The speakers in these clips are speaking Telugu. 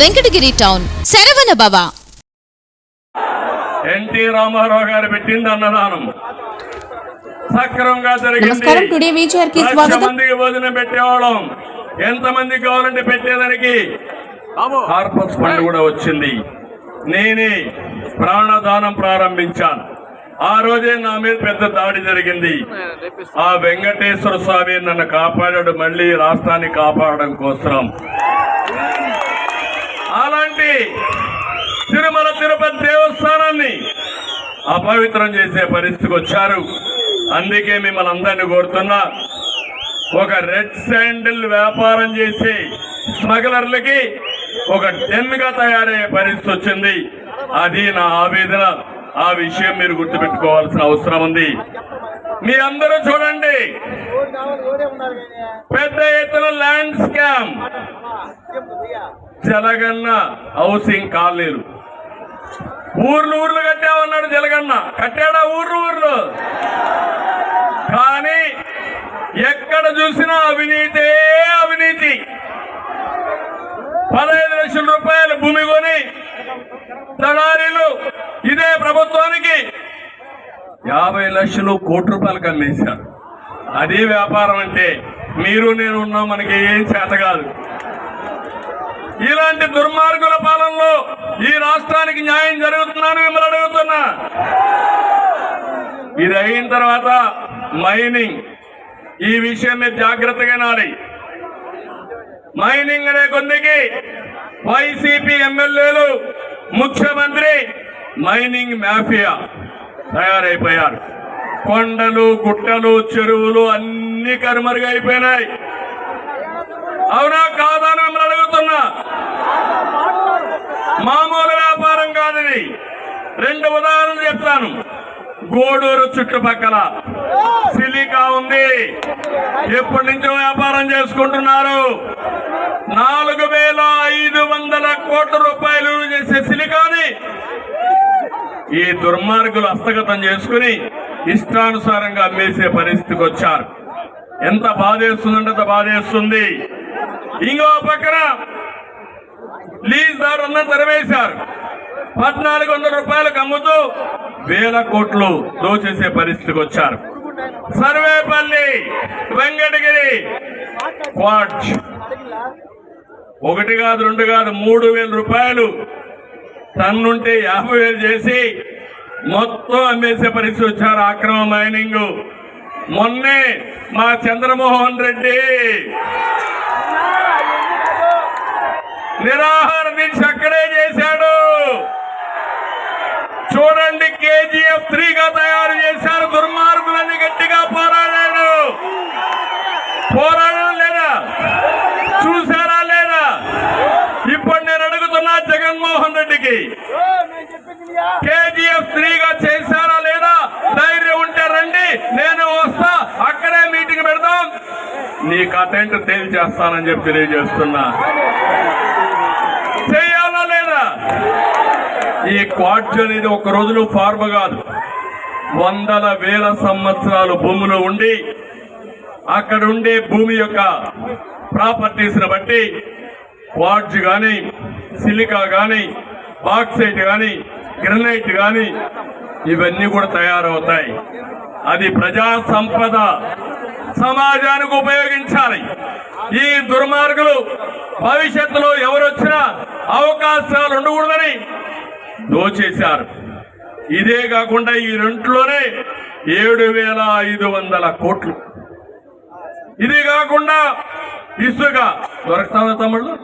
వెంకటగిరి టౌన్. శరవణ భవ. ఎన్టీ రామారావు గారు పెట్టింది అన్నదానం. సక్రమంగా జరిగింది. మందికి భోజనం పెట్టేవాళ్ళం. ఎంత మంది కావాలంటే పెట్టేదానికి. కార్పస్ ఫండ్ కూడా వచ్చింది. నేనే ప్రాణదానం ప్రారంభించాను. ఆ రోజే నా మీద పెద్ద దాడి జరిగింది. ఆ వెంకటేశ్వర స్వామి నన్ను కాపాడాడు. మళ్ళీ రాష్ట్రాన్ని కాపాడడం కోసం అలాంటి తిరుమల తిరుపతి దేవస్థానాన్ని అపవిత్రం చేసే పరిస్థితికి వచ్చారు. అందుకే మిమ్మల్ని అందరినీ కోరుతున్నా ఒక రెడ్ శాండిల్ వ్యాపారం చేసే స్మగ్లర్లకి ఒక టెన్గా తయారయ్యే పరిస్థితి వచ్చింది. అది నా ఆవేదన ఆ విషయం మీరు గుర్తుపెట్టుకోవాల్సిన అవసరం ఉంది. మీ అందరూ చూడండి. పెద్ద ఎత్తున ల్యాండ్ స్కామ్. జలగన్న హౌసింగ్ కాలేరు ఊర్లు ఊర్లు కట్టామన్నాడు జలగన్న. కట్టాడా ఊర్లు ఊర్లు? కానీ ఎక్కడ చూసినా అవినీతే అవినీతి. పదహైదు లక్షల రూపాయలు భూమి కొని దళారీలు ఇదే ప్రభుత్వానికి యాభై లక్షలు కోటి రూపాయలకు అమ్మేశారు అదే వ్యాపారం అంటే మీరు నేను ఉన్నాం మనకి ఏం చేత కాదు. ఇలాంటి దుర్మార్గుల పాలనలో ఈ రాష్ట్రానికి న్యాయం జరుగుతుందని మిమ్మల్ని అడుగుతున్నా. ఇది అయిన తర్వాత మైనింగ్. ఈ విషయం మీద జాగ్రత్తగా నాడి మైనింగ్ అనే కొద్దికి వైసీపీ ఎమ్మెల్యేలు ముఖ్యమంత్రి మైనింగ్ మాఫియా తయారైపోయారు. కొండలు గుట్టలు చెరువులు అన్ని కనుమరుగైపోయినాయి. అవునా కాదా అని మిమ్మల్ని అడుగుతున్నా. మామూలు వ్యాపారం కాదు ఇది. రెండు ఉదాహరణలు చెప్తాను. గోడూరు చుట్టుపక్కల సిలికా ఉంది. ఎప్పటి నుంచో వ్యాపారం చేసుకుంటున్నారు. నాలుగు వేల ఐదు వందల కోట్ల రూపాయలు చేసే సిలికాని ఈ దుర్మార్గులు హస్తగతం చేసుకుని ఇష్టానుసారంగా అమ్మేసే పరిస్థితికి వచ్చారు. ఎంత బాధేస్తుందంటే అంత బాధేస్తుంది. ఇంకో పక్కన లీజ్ దారున్న తెరవేశారు. పద్నాలుగు వందల రూపాయలకు అమ్ముతూ వేల కోట్లు దోచేసే పరిస్థితికి వచ్చారు. సర్వేపల్లి వెంకటగిరి క్వాడ్జ్ ఒకటి కాదు రెండు కాదు మూడు వేల రూపాయలు టన్నుంటే యాభై వేలు చేసి మొత్తం అమ్మేసే పరిస్థితి వచ్చారు అక్రమ మైనింగ్. మొన్నే మా చంద్రమోహన్ రెడ్డి నిరాహార దీక్ష అక్కడే చేశాడు. చూడండి కేజీఎఫ్ త్రీగా తయారు చేశారు. దుర్మార్గులన్నీ గట్టిగా పోరాడాడు పోరాడడం లేదా? చూసారా లేదా? ఇప్పుడు నేను అడుగుతున్నా జగన్మోహన్ రెడ్డికి. కేజీఎఫ్ త్రీగా చేశారా లేదా? ధైర్యం ఉంటే రండి నేను వస్తా అక్కడే మీటింగ్ పెడదాం నీకు అటెంట్ తేల్చేస్తానని చెప్పి తెలియజేస్తున్నా చేయాలా లేదా ఈ క్వాడ్జ్ అనేది ఒక రోజులో ఫార్మ కాదు. వందల వేల సంవత్సరాలు భూమిలో ఉండి అక్కడ ఉండే భూమి యొక్క ప్రాపర్టీస్ని బట్టి క్వాడ్జ్ కానీ సిలికా కానీ బాక్సైట్ కానీ గ్రనైట్ కానీ ఇవన్నీ కూడా తయారవుతాయి. అది ప్రజా సంపద సమాజానికి ఉపయోగించాలి. ఈ దుర్మార్గులు భవిష్యత్తులో ఎవరొచ్చినా అవకాశాలు ఉండకూడదని దోచేశారు. ఇదే కాకుండా ఈ రెంట్లోనే ఏడు వేల ఐదు వందల కోట్లు. ఇది కాకుండా ఇసుక. దొరకతా తమ్ముళ్ళు?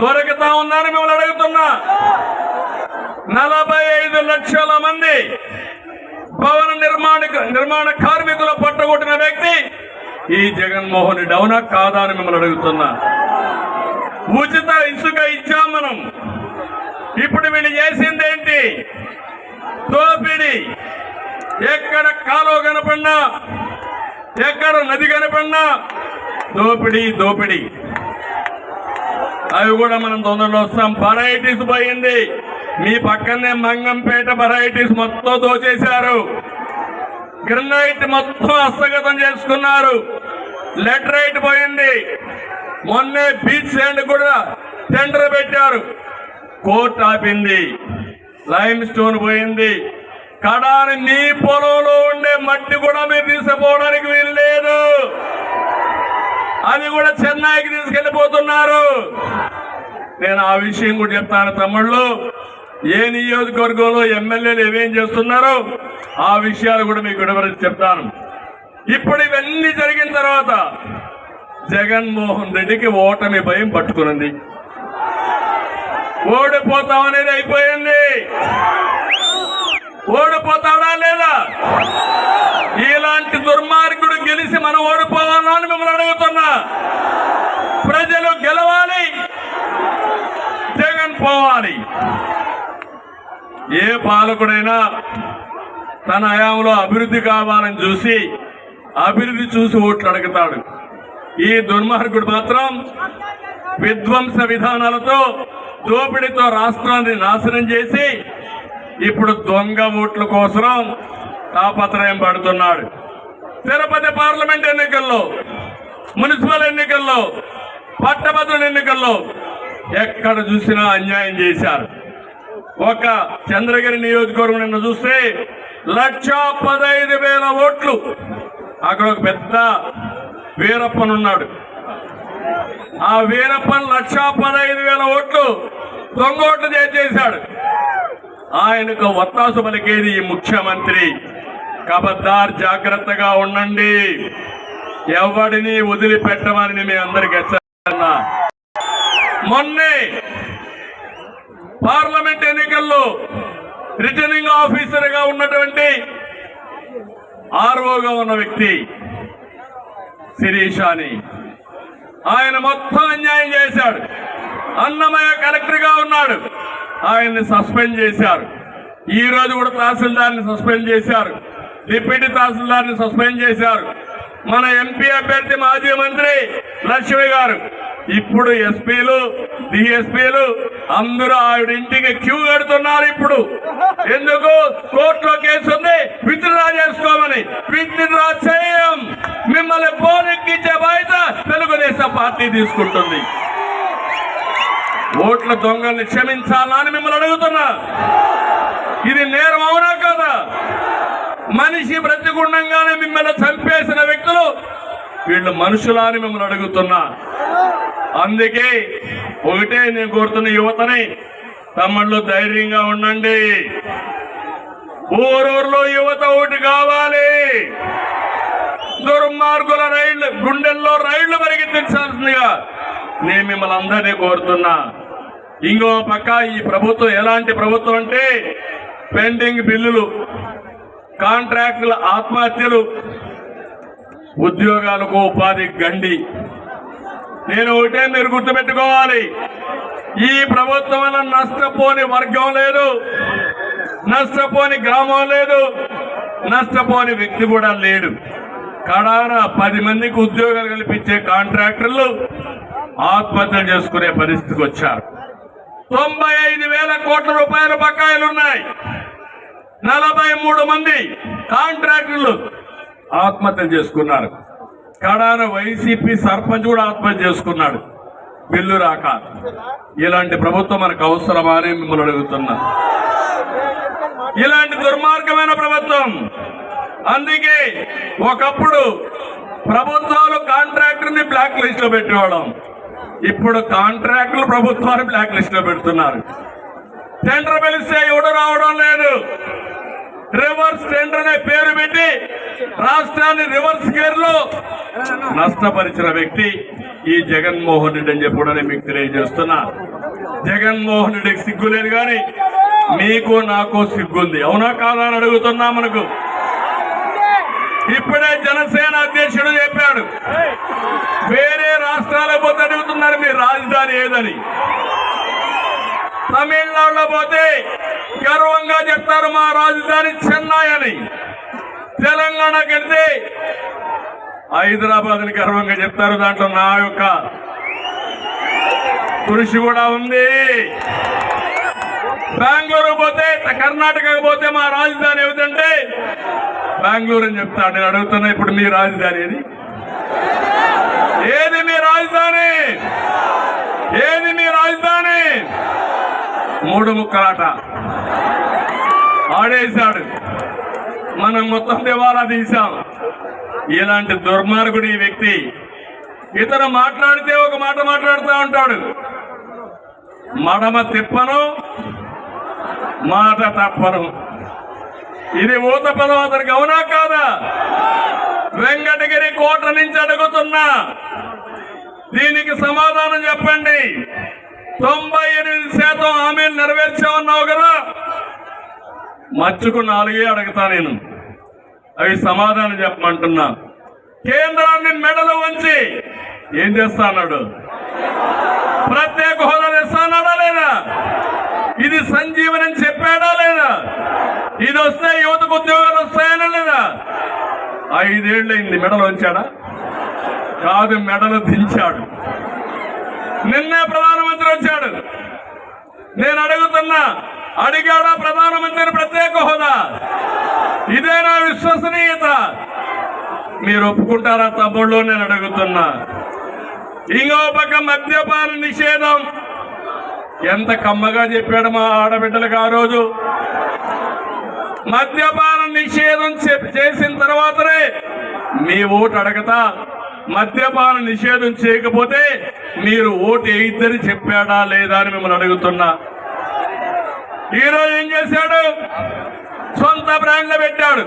దొరకతా ఉన్నారని మిమ్మల్ని అడుగుతున్నా. నలభై ఐదు లక్షల మంది భవన నిర్మాణ నిర్మాణ కార్మికుల పట్టగొట్టిన వ్యక్తి ఈ జగన్మోహన్ డౌనా కాదా అని మిమ్మల్ని అడుగుతున్నా. ఉచిత ఇసుక ఇచ్చాం మనం. ఇప్పుడు వీళ్ళు చేసిందేంటి? దోపిడి ఎక్కడ కాలువ కనపడినా ఎక్కడ నది కనపడినా దోపిడి దోపిడి. అవి కూడా మనం తొందరలో వస్తాం. వెరైటీస్ పోయింది. మీ పక్కనే మంగంపేట వెరైటీస్ మొత్తం దోచేశారు గ్రనైట్ మొత్తం హస్తగతం చేసుకున్నారు. లెటరైట్ పోయింది. మొన్నే బీచ్ శాండ్ కూడా టెండర్ పెట్టారు. కోర్టు ఆపింది. లైమ్ స్టోన్ పోయింది. కడాని నీ పొలంలో ఉండే మట్టి కూడా మీరు తీసుకుపోవడానికి వీలు లేదు అది కూడా చెన్నైకి తీసుకెళ్ళిపోతున్నారు నేను ఆ విషయం కూడా చెప్తాను తమ్ముళ్ళు. ఏ నియోజకవర్గంలో ఎమ్మెల్యేలు ఏమేం చేస్తున్నారో ఆ విషయాలు కూడా మీకు వివరించి చెప్తాను. ఇప్పుడు ఇవన్నీ జరిగిన తర్వాత జగన్మోహన్ రెడ్డికి ఓటమి భయం పట్టుకునింది. ఓడిపోతాం అనేది అయిపోయింది. ఓడిపోతాడా లేదా? ఇలాంటి దుర్మార్గుడు గెలిచి మనం ఓడిపోవాలా అని మిమ్మల్ని అడుగుతున్నా. ప్రజలు గెలవాలి జగన్ పోవాలి. ఏ పాలకుడైనా తన హయాంలో అభివృద్ధి కావాలని చూసి అభివృద్ధి చూసి ఓట్లు అడుగుతాడు. ఈ దుర్మార్గుడు మాత్రం విధ్వంస విధానాలతో దోపిడీతో రాష్ట్రాన్ని నాశనం చేసి ఇప్పుడు దొంగ ఓట్ల కోసం తాపత్రయం పడుతున్నాడు. తిరుపతి పార్లమెంట్ ఎన్నికల్లో మున్సిపల్ ఎన్నికల్లో పట్టభద్రుల ఎన్నికల్లో ఎక్కడ చూసినా అన్యాయం చేశారు. ఒక చంద్రగిరి నియోజకవర్గం నిన్న చూస్తే లక్ష పదహైదు వేల ఓట్లు. అక్కడ ఒక పెద్ద వీరప్పనున్నాడు. ఆ వీరప్పన్ లక్ష పదహైదు వేల ఓట్లు దొంగ ఓట్లు చేశాడు ఆయనకు ఒత్తాసు పలికేది ఈ ముఖ్యమంత్రి. కబద్దార్ జాగ్రత్తగా ఉండండి. ఎవడిని వదిలిపెట్టమని మీ అందరికి హెచ్చరిస్తున్నా. మొన్నే పార్లమెంట్ ఎన్నికల్లో రిటర్నింగ్ ఆఫీసర్గా ఉన్నటువంటి ఆర్ఓగా ఉన్న వ్యక్తి శిరీషాని ఆయన మొత్తం అన్యాయం చేశాడు. అన్నమయ్య కలెక్టర్గా ఉన్నాడు. ఆయన్ని సస్పెండ్ చేశారు. ఈ రోజు కూడా తహసీల్దార్ని సస్పెండ్ చేశారు. డిప్యూటీ తహసీల్దార్ని సస్పెండ్ చేశారు. మన ఎంపీ అభ్యర్థి మాజీ మంత్రి లక్ష్మి గారు. ఇప్పుడు ఎస్పీలు డిఎస్పీలు అందరూ ఆవిడ ఇంటికి క్యూ కడుతున్నారు ఇప్పుడు. ఎందుకు? కోర్టులో కేసు ఉంది. పార్టీ తీసుకుంటుంది. ఓట్ల దొంగల్ని అని మిమ్మల్ని అడుగుతున్నా. ఇది నేరం అవునా కదా? మనిషి బ్రతికుండంగానే మిమ్మల్ని చంపేసిన వ్యక్తులు వీళ్ళు మనుషులా అని మిమ్మల్ని అడుగుతున్నా. అందుకే ఒకటే నేను కోరుతున్న యువతని తమ్ముళ్ళు ధైర్యంగా ఉండండి. ఊరూరులో యువత ఒకటి కావాలి. దుర్మార్గుల రైళ్ళు గుండెల్లో రైళ్ళు పరిగెత్తించాల్సిందిగా నేను మిమ్మల్ని అందరినీ కోరుతున్నా. ఇంకో పక్క ఈ ప్రభుత్వం ఎలాంటి ప్రభుత్వం అంటే పెండింగ్ బిల్లులు కాంట్రాక్టుల ఆత్మహత్యలు ఉద్యోగాలకు ఉపాధి గండి. నేను ఒకటే మీరు గుర్తుపెట్టుకోవాలి. ఈ ప్రభుత్వం వల్ల నష్టపోని వర్గం లేదు నష్టపోని గ్రామం లేదు నష్టపోని వ్యక్తి కూడా లేడు. కడాన పది మందికి ఉద్యోగాలు కల్పించే కాంట్రాక్టర్లు ఆత్మహత్యలు చేసుకునే పరిస్థితికి వచ్చారు. తొంభై ఐదు వేల కోట్ల రూపాయల బకాయిలు ఉన్నాయి. నలభై మూడు మంది కాంట్రాక్టర్లు ఆత్మహత్యలు చేసుకున్నారు. కడాన వైసీపీ సర్పంచ్ కూడా ఆత్మహత్య చేసుకున్నాడు. బిల్లు రాక. ఇలాంటి ప్రభుత్వం మనకు అవసరమా అని మిమ్మల్ని అడుగుతున్నా. ఇలాంటి దుర్మార్గమైన ప్రభుత్వం అందుకే ఒకప్పుడు ప్రభుత్వాలు కాంట్రాక్టర్ని బ్లాక్ లిస్ట్లో పెట్టేవాళ్ళం. ఇప్పుడు కాంట్రాక్టులు ప్రభుత్వాన్ని బ్లాక్ లిస్ట్లో పెడుతున్నారు. టెండర్ పిలిస్తే ఎవడు రావడం లేదు. రివర్స్ టెండర్ అనే పేరు పెట్టి రాష్ట్రాన్ని రివర్స్ గేర్లో నష్టపరిచిన వ్యక్తి ఈ జగన్మోహన్ రెడ్డి అని చెప్పడం మీకు తెలియజేస్తున్నా. జగన్మోహన్ రెడ్డికి సిగ్గు లేదు కానీ మీకు నాకు సిగ్గుంది. అవునా కాదా అని అడుగుతున్నా మనకు. ఇప్పుడే జనసేన అధ్యక్షుడు చెప్పాడు. వేరే రాష్ట్రాలకు పోతే అడుగుతున్నారు మీ రాజధాని ఏదని. తమిళనాడులో పోతే గర్వంగా చెప్తారు మా రాజధాని చెన్నై అని. తెలంగాణకి వెళ్తే హైదరాబాద్ అని గర్వంగా చెప్తారు దాంట్లో నా యొక్క కృషి కూడా ఉంది. బెంగళూరు పోతే కర్ణాటకకు పోతే మా రాజధాని ఏమిటంటే బెంగళూరు అని చెప్తాడు నేను అడుగుతున్నా ఇప్పుడు మీ రాజధాని ఏది? ఏది మీ రాజధాని? ఏది మీ రాజధాని? మూడు ముక్కలాట. ఆడేశాడు. మనం మొత్తం దివాలా తీసాం ఇలాంటి దుర్మార్గుడు ఈ వ్యక్తి. ఇతను మాట్లాడితే ఒక మాట మాట్లాడుతూ ఉంటాడు. మడమ తిప్పను మాట తప్పను. ఇది ఊత పదం అతనికి అవునా కాదా? వెంకటగిరి కోట నుంచి అడుగుతున్నా. దీనికి సమాధానం చెప్పండి. తొంభై ఎనిమిది శాతం హామీలు నెరవేర్చామన్నావు కదా? మచ్చుకు నాలుగే అడుగుతా నేను. అవి సమాధానం చెప్పమంటున్నా. కేంద్రాన్ని మెడలు వంచి ఏం చేస్తా అన్నాడు? ప్రత్యేక హోదా తెస్తానడా లేదా? ఇది సంజీవనం ఇది వస్తే యువతకు ఉద్యోగాలు వస్తాయనా లేదా? అయింది మెడలు వంచాడా కాదు మెడలు దించాడు. నిన్నే ప్రధానమంత్రి వచ్చాడు. నేను అడుగుతున్నా అడిగాడా ప్రధానమంత్రి ప్రత్యేక హోదా? ఇదేనా విశ్వసనీయత. మీరు ఒప్పుకుంటారా తమ్ముళ్ళు? నేను అడుగుతున్నా. ఇంకో పక్క మద్యపాన నిషేధం. ఎంత కమ్మగా చెప్పాడు మా ఆడబిడ్డలకు ఆ రోజు. మద్యపాన నిషేధం చేసిన తర్వాతనే మీ ఓటు అడగతా. మద్యపాన నిషేధం చేయకపోతే మీరు ఓటు వేయిద్దని చెప్పాడా లేదా అని మిమ్మల్ని అడుగుతున్నా. ఈరోజు ఏం చేశాడు? సొంత బ్రాండ్లు పెట్టాడు.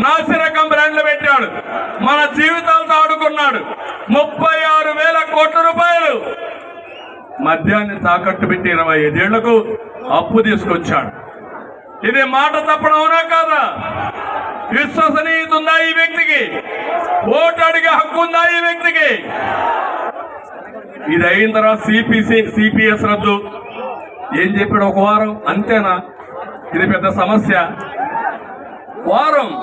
నాసిరకం బ్రాండ్లు పెట్టాడు. మన జీవితాలతో ఆడుకున్నాడు. ముప్పై ఆరు వేల కోట్ల రూపాయలు మద్యాన్ని తాకట్టు పెట్టి ఇరవై ఐదేళ్ళకు అప్పు తీసుకొచ్చాడు. ఇది మాట తప్పడం అవునా కాదా? విశ్వసనీయత ఉందా ఈ వ్యక్తికి? ఓటు అడిగే హక్కు ఉందా ఈ వ్యక్తికి? ఇది అయిన తర్వాత సిపిసి సిపిఎస్ రద్దు. ఏం చెప్పాడు ఒక వారం? అంతేనా? ఇది పెద్ద సమస్య. వారం.